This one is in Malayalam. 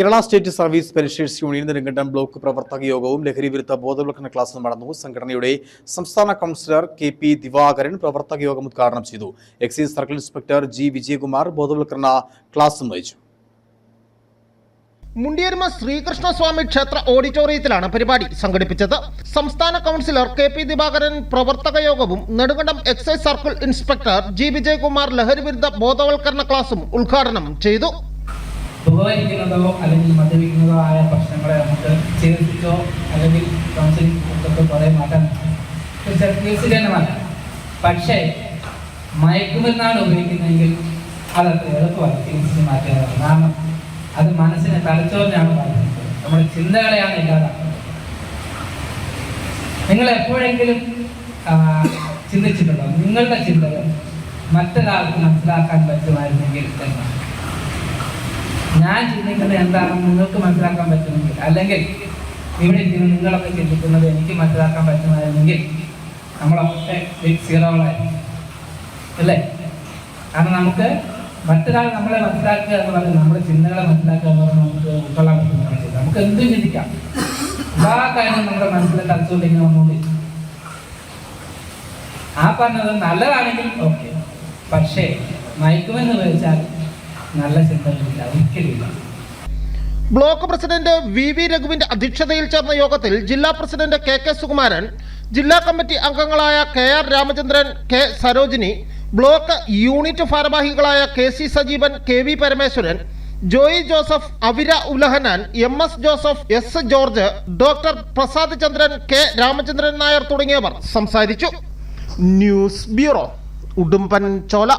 Kerala state service pensioners union Nedumkandam block പ്രവർത്തക യോഗവും ലഹരി വിരുദ്ധ ബോധവൽക്കരണ ക്ലാസും നടന്നു. സംഘടനയുടെ സംസ്ഥാന കൗൺസിലർ കെ പി ദിവാകരൻ പ്രവർത്തക യോഗം ഉദ്ഘാടനം ചെയ്തു. Excise circle inspector G Vijayakumar ബോധവൽക്കരണ ക്ലാസും നയിച്ചു മുണ്ടിയർമ ശ്രീകൃഷ്ണസ്വാമി ക്ഷേത്ര ഓഡിറ്റോറിയത്തിലാണ് പരിപാടി സംഘടിപ്പിച്ചത്. സംസ്ഥാന കൗൺസിലർ കെ പി ദിവാകരൻ പ്രവർത്തക യോഗവും Nedumkandam excise circle inspector G Vijayakumar ലഹരി വിരുദ്ധ ബോധവൽക്കരണ ക്ലാസും ഉദ്ഘാടനം ചെയ്തു. പുകവലിക്കുന്നതോ അല്ലെങ്കിൽ മദ്യപിക്കുന്നതോ ആയ പ്രശ്നങ്ങളെ നമുക്ക് ചികിത്സിച്ചോ അല്ലെങ്കിൽ കൗൺസിലിംഗ് കൊടുത്തോ കുറേ മാറ്റാൻ തന്നെ പക്ഷേ മയക്കുമരുന്നാണ് ഉപയോഗിക്കുന്നതെങ്കിൽ അതത്ര എളുപ്പമാണ് ചികിത്സിച്ച് മാറ്റുന്നത് കാരണം അത് മനസ്സിനെ തലച്ചോറിനാണ് ബാധിക്കുന്നത്. നമ്മുടെ ചിന്തകളെയാണ് ഇല്ലാതാക്കുന്നത്. നിങ്ങൾ എപ്പോഴെങ്കിലും ചിന്തിച്ചിട്ടുണ്ടോ? നിങ്ങളുടെ ചിന്തകൾ മറ്റൊരാൾക്ക് മനസ്സിലാക്കാൻ പറ്റുമായിരുന്നെങ്കിൽ എന്നാണ് ഞാൻ ചിന്തിക്കുന്നത് എന്താണെന്ന് നിങ്ങൾക്ക് മനസ്സിലാക്കാൻ പറ്റുമെങ്കിൽ അല്ലെങ്കിൽ ഇവിടെ നിങ്ങളൊക്കെ ചിന്തിക്കുന്നത് എനിക്ക് മനസ്സിലാക്കാൻ പറ്റുമായിരുന്നെങ്കിൽ നമ്മളൊക്കെ അല്ലേ? കാരണം നമുക്ക് മറ്റൊരാൾ നമ്മളെ മനസ്സിലാക്കുക എന്ന് പറയുന്നത് നമ്മുടെ ചിന്തകളെ മനസ്സിലാക്കുക എന്ന് പറഞ്ഞാൽ നമുക്ക് ഉൾക്കൊള്ളാൻ പറ്റുന്ന നമുക്ക് എന്തും ചിന്തിക്കാം. എല്ലാ കാര്യവും നമ്മുടെ മനസ്സിൽ തലച്ചുകൊണ്ടിങ്ങനെ വന്നുകൊണ്ട് ആ പറഞ്ഞത് നല്ലതാണെങ്കിൽ ഓക്കെ പക്ഷേ മയക്കുമെന്ന് വെച്ചാൽ നല്ല ചിന്തകളില്ല ഒരിക്കലില്ല ബ്ലോക്ക് പ്രസിഡന്റ് വി വി രഘുവിന്റെ അധ്യക്ഷതയിൽ ചേർന്ന യോഗത്തിൽ ജില്ലാ പ്രസിഡന്റ് കെ കെ സുകുമാരൻ ജില്ലാ കമ്മിറ്റി അംഗങ്ങളായ K R Ramachandran K Sarojini block unit ഭാരവാഹികളായ K C Sajeevan K V Parameswaran Joy Joseph Avira Ulahannan M S Joseph S George doctor Prasad Chandran K Ramachandran Nair തുടങ്ങിയവർ സംസാരിച്ചു. ന്യൂസ് ബ്യൂറോ ഉടുമ്പൻ ചോല